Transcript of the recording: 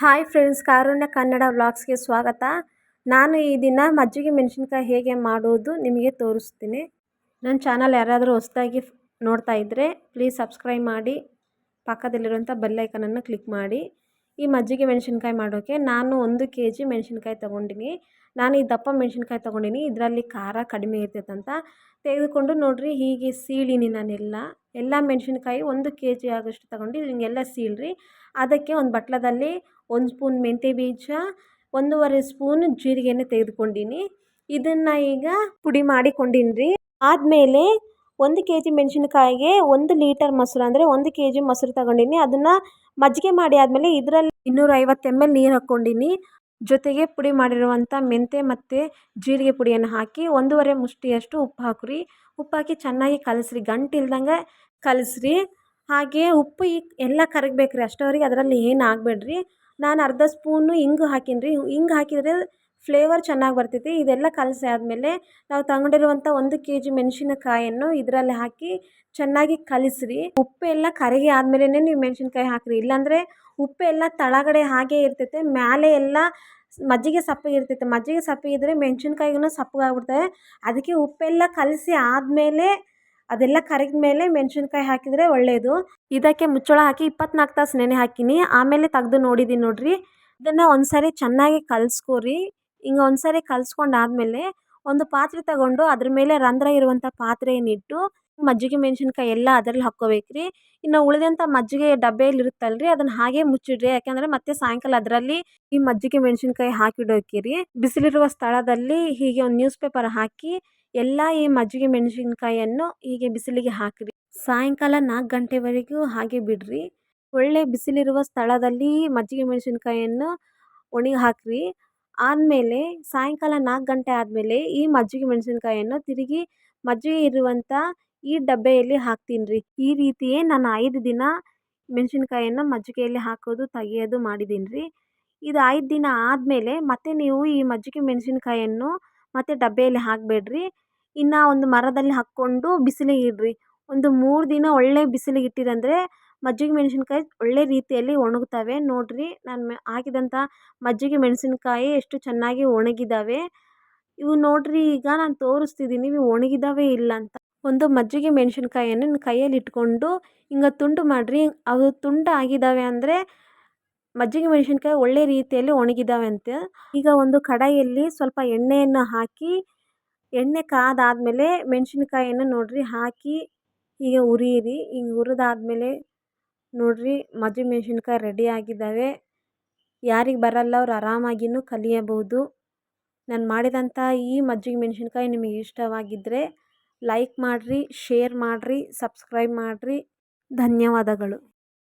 Hi friends, Karunya Kannada ವ್ಲಾಗ್ಸ್ಗೆ ಸ್ವಾಗತ. ನಾನು ಈ ದಿನ ಮಜ್ಜಿಗೆ ಮೆಣಸಿನ್ಕಾಯಿ ಹೇಗೆ ಮಾಡೋದು ನಿಮಗೆ ತೋರಿಸ್ತೀನಿ. ನನ್ನ ಚಾನಲ್ ಯಾರಾದರೂ ಹೊಸದಾಗಿ ನೋಡ್ತಾ ಇದ್ದರೆ ಪ್ಲೀಸ್ ಸಬ್ಸ್ಕ್ರೈಬ್ ಮಾಡಿ, ಪಕ್ಕದಲ್ಲಿರುವಂಥ ಬೆಲ್ಲೈಕನನ್ನು ಕ್ಲಿಕ್ ಮಾಡಿ. ಈ ಮಜ್ಜಿಗೆ ಮೆಣಸಿನ್ಕಾಯಿ ಮಾಡೋಕ್ಕೆ ನಾನು ಒಂದು ಕೆ ಜಿ ಮೆಣಸಿನ್ಕಾಯಿ ತೊಗೊಂಡಿನಿ. ನಾನು ಈ ದಪ್ಪ ಮೆಣಸಿನ್ಕಾಯಿ ತೊಗೊಂಡಿನಿ. ಇದರಲ್ಲಿ ಖಾರ ಕಡಿಮೆ ಇರ್ತೈತಂತ ತೆಗೆದುಕೊಂಡು ನೋಡಿರಿ, ಹೀಗೆ ಸೀಳಿನಿ ನಾನೆಲ್ಲ. ಎಲ್ಲ ಮೆಣಸಿನ್ಕಾಯಿ ಒಂದು ಕೆ ಜಿ ಆಗೋಷ್ಟು ತಗೊಂಡು ಹಿಂಗೆಲ್ಲ ಸೀಳ್ರಿ. ಅದಕ್ಕೆ ಒಂದು ಬಟ್ಲದಲ್ಲಿ ಒಂದು ಸ್ಪೂನ್ ಮೆಂತ್ಯ ಬೀಜ, ಒಂದೂವರೆ ಸ್ಪೂನ್ ಜೀರಿಗೆನ ತೆಗೆದುಕೊಂಡಿನಿ. ಇದನ್ನು ಈಗ ಪುಡಿ ಮಾಡಿಕೊಂಡಿನಿ ರೀ ಆದಮೇಲೆ ಒಂದು ಕೆ ಜಿ ಮೆಣಸಿನ್ಕಾಯಿಗೆ ಒಂದು ಲೀಟರ್ ಮೊಸರು, ಅಂದರೆ ಒಂದು ಕೆ ಜಿ ಮೊಸರು ತಗೊಂಡಿನಿ. ಅದನ್ನು ಮಜ್ಜಿಗೆ ಮಾಡಿ ಆದಮೇಲೆ ಇದರಲ್ಲಿ ಇನ್ನೂರೈವತ್ತು ಎಂ ಎಲ್ ನೀರು ಹಾಕ್ಕೊಂಡಿನಿ ಜೊತೆಗೆ ಪುಡಿ ಮಾಡಿರುವಂಥ ಮೆಂತ್ಯ ಮತ್ತು ಜೀರಿಗೆ ಪುಡಿಯನ್ನು ಹಾಕಿ ಒಂದೂವರೆ ಮುಷ್ಟಿಯಷ್ಟು ಉಪ್ಪು ಹಾಕಿರಿ. ಉಪ್ಪು ಹಾಕಿ ಚೆನ್ನಾಗಿ ಕಲಸಿರಿ. ಗಂಟು ಇಲ್ದಂಗೆ ಕಲಸ್ರಿ. ಹಾಗೆ ಉಪ್ಪು ಈ ಎಲ್ಲ ಕರಗಬೇಕು ರೀ ಅಷ್ಟರವರೆಗೆ ಅದರಲ್ಲಿ ಏನು ಆಗಬೇಡ್ರಿ. ನಾನು ಅರ್ಧ ಸ್ಪೂನು ಇಂಗು ಹಾಕೀನಿ ರೀ ಹಿಂಗೆ ಹಾಕಿದರೆ ಫ್ಲೇವರ್ ಚೆನ್ನಾಗಿ ಬರ್ತೈತಿ ಇದೆಲ್ಲ ಕಲಸಿ ಆದಮೇಲೆ ನಾವು ತಗೊಂಡಿರುವಂಥ ಒಂದು ಕೆ ಜಿ ಮೆಣಸಿನಕಾಯನ್ನು ಇದರಲ್ಲಿ ಹಾಕಿ ಚೆನ್ನಾಗಿ ಕಲಿಸ್ರಿ. ಉಪ್ಪೆಲ್ಲ ಕರಗಿ ಆದ್ಮೇಲೆ ನೀವು ಮೆಣಸಿನ್ಕಾಯಿ ಹಾಕಿರಿ. ಇಲ್ಲಾಂದರೆ ಉಪ್ಪೆಲ್ಲ ತಳಗಡೆ ಹಾಗೆ ಇರ್ತೈತೆ. ಮೇಲೆ ಎಲ್ಲ ಮಜ್ಜಿಗೆ ಸಪ್ಪಗೆ ಇರ್ತೈತೆ. ಮಜ್ಜಿಗೆ ಸಪ್ಪಗೆ ಇದ್ದರೆ ಮೆಣಸಿನ್ಕಾಯಿಗೂ ಸಪ್ಪಗಾಗ್ಬಿಡ್ತವೆ ಅದಕ್ಕೆ ಉಪ್ಪೆಲ್ಲ ಕಲಸಿ ಆದಮೇಲೆ ಅದೆಲ್ಲ ಕರಗಿದ ಮೇಲೆ ಮೆಣಸಿನ್ಕಾಯಿ ಹಾಕಿದರೆ ಒಳ್ಳೆಯದು ಇದಕ್ಕೆ ಮುಚ್ಚಳ ಹಾಕಿ ಇಪ್ಪತ್ನಾಲ್ಕು ತಾಸು ನೆನೆ ಹಾಕಿನಿ. ಆಮೇಲೆ ತೆಗ್ದು ನೋಡಿದ್ದೀನಿ ನೋಡಿರಿ. ಇದನ್ನು ಒಂದು ಸಾರಿ ಚೆನ್ನಾಗಿ ಕಲಸ್ಕೊರಿ. ಹಿಂಗೆ ಒಂದು ಸಾರಿ ಕಲ್ಸ್ಕೊಂಡಾದ್ಮೇಲೆ ಒಂದು ಪಾತ್ರೆ ತಗೊಂಡು ಅದ್ರ ಮೇಲೆ ರಂಧ್ರ ಇರುವಂಥ ಪಾತ್ರೆಯನ್ನಿಟ್ಟು ಮಜ್ಜಿಗೆ ಮೆಣಸಿನ್ಕಾಯಿ ಎಲ್ಲ ಅದ್ರಲ್ಲಿ ಹಾಕ್ಕೋಬೇಕು ರೀ ಇನ್ನು ಉಳಿದಂಥ ಮಜ್ಜಿಗೆ ಡಬ್ಬೆಯಲ್ಲಿ ಇರುತ್ತಲ್ಲ ರೀ ಅದನ್ನು ಹಾಗೆ ಮುಚ್ಚಿಡ್ರಿ. ಯಾಕೆಂದರೆ ಮತ್ತೆ ಸಾಯಂಕಾಲ ಅದರಲ್ಲಿ ಈ ಮಜ್ಜಿಗೆ ಮೆಣ್ಸಿನ್ಕಾಯಿ ಹಾಕಿಡೋಕೆ ರೀ ಬಿಸಿಲಿರುವ ಸ್ಥಳದಲ್ಲಿ ಹೀಗೆ ಒಂದು ನ್ಯೂಸ್ ಪೇಪರ್ ಹಾಕಿ ಎಲ್ಲ ಈ ಮಜ್ಜಿಗೆ ಮೆಣಸಿನ್ಕಾಯಿಯನ್ನು ಹೀಗೆ ಬಿಸಿಲಿಗೆ ಹಾಕಿರಿ. ಸಾಯಂಕಾಲ ನಾಲ್ಕು ಗಂಟೆವರೆಗೂ ಹಾಗೆ ಬಿಡ್ರಿ. ಒಳ್ಳೆ ಬಿಸಿಲಿರುವ ಸ್ಥಳದಲ್ಲಿ ಮಜ್ಜಿಗೆ ಮೆಣಸಿನ್ಕಾಯಿಯನ್ನು ಒಣಗಿ ಹಾಕಿರಿ. ಆದಮೇಲೆ ಸಾಯಂಕಾಲ ನಾಲ್ಕು ಗಂಟೆ ಆದಮೇಲೆ ಈ ಮಜ್ಜಿಗೆ ಮೆಣಸಿನ್ಕಾಯನ್ನು ತಿರುಗಿ ಮಜ್ಜಿಗೆ ಇರುವಂಥ ಈ ಡಬ್ಬೆಯಲ್ಲಿ ಹಾಕ್ತೀನಿ ರೀ ಈ ರೀತಿಯೇ ನಾನು ಐದು ದಿನ ಮೆಣಸಿನ್ಕಾಯನ್ನು ಮಜ್ಜಿಗೆಯಲ್ಲಿ ಹಾಕೋದು, ತೆಗೆಯೋದು ಮಾಡಿದ್ದೀನಿ ರೀ ಇದು ಐದು ದಿನ ಆದಮೇಲೆ ಮತ್ತೆ ನೀವು ಈ ಮಜ್ಜಿಗೆ ಮೆಣಸಿನ್ಕಾಯನ್ನು ಮತ್ತೆ ಡಬ್ಬೆಯಲ್ಲಿ ಹಾಕಬೇಡ್ರಿ. ಇನ್ನು ಒಂದು ಮರದಲ್ಲಿ ಹಾಕ್ಕೊಂಡು ಬಿಸಿಲಿಗೆ ಇಡಿರಿ. ಒಂದು ಮೂರು ದಿನ ಒಳ್ಳೆ ಬಿಸಿಲಿಗೆ ಇಟ್ಟಿರಂದರೆ ಮಜ್ಜಿಗೆ ಮೆಣಸಿನ್ಕಾಯಿ ಒಳ್ಳೆ ರೀತಿಯಲ್ಲಿ ಒಣಗ್ತವೆ. ನೋಡಿರಿ ನಾನು ಹಾಕಿದಂಥ ಮಜ್ಜಿಗೆ ಮೆಣಸಿನಕಾಯಿ ಎಷ್ಟು ಚೆನ್ನಾಗಿ ಒಣಗಿದ್ದಾವೆ ಇವು ನೋಡಿರಿ ಈಗ ನಾನು ತೋರಿಸ್ತಿದ್ದೀನಿ ಇವು ಒಣಗಿದ್ದಾವೆ ಇಲ್ಲ ಅಂತ. ಒಂದು ಮಜ್ಜಿಗೆ ಮೆಣಸಿನ್ಕಾಯನ್ನು ಕೈಯಲ್ಲಿ ಇಟ್ಕೊಂಡು ಹಿಂಗೆ ತುಂಡು ಮಾಡಿರಿ. ಅವು ತುಂಡು ಆಗಿದ್ದಾವೆ ಅಂದರೆ ಮಜ್ಜಿಗೆ ಮೆಣಸಿನ್ಕಾಯಿ ಒಳ್ಳೆ ರೀತಿಯಲ್ಲಿ ಒಣಗಿದ್ದಾವೆ ಅಂತ. ಈಗ ಒಂದು ಕಡಾಯಿಯಲ್ಲಿ ಸ್ವಲ್ಪ ಎಣ್ಣೆಯನ್ನು ಹಾಕಿ, ಎಣ್ಣೆ ಕಾದಾದಮೇಲೆ ಮೆಣಸಿನ್ಕಾಯನ್ನು ನೋಡಿರಿ ಹಾಕಿ, ಹೀಗೆ ಉರಿಯಿರಿ. ಹಿಂಗೆ ಹುರಿದಾದ್ಮೇಲೆ ನೋಡಿರಿ ಮಜ್ಜಿಗೆ ಮೆಣ್ಸಿನ್ಕಾಯಿ ರೆಡಿ ಆಗಿದ್ದಾವೆ. ಯಾರಿಗೆ ಬರಲ್ಲ ಅವ್ರು ಆರಾಮಾಗಿಯೂ ಕಲಿಯಬಹುದು. ನಾನು ಮಾಡಿದಂಥ ಈ ಮಜ್ಜಿಗೆ ಮೆಣಸಿನ್ಕಾಯಿ ನಿಮಗೆ ಇಷ್ಟವಾಗಿದ್ದರೆ ಲೈಕ್ ಮಾಡಿರಿ ಶೇರ್ ಮಾಡಿರಿ ಸಬ್ಸ್ಕ್ರೈಬ್ ಮಾಡಿರಿ. ಧನ್ಯವಾದಗಳು.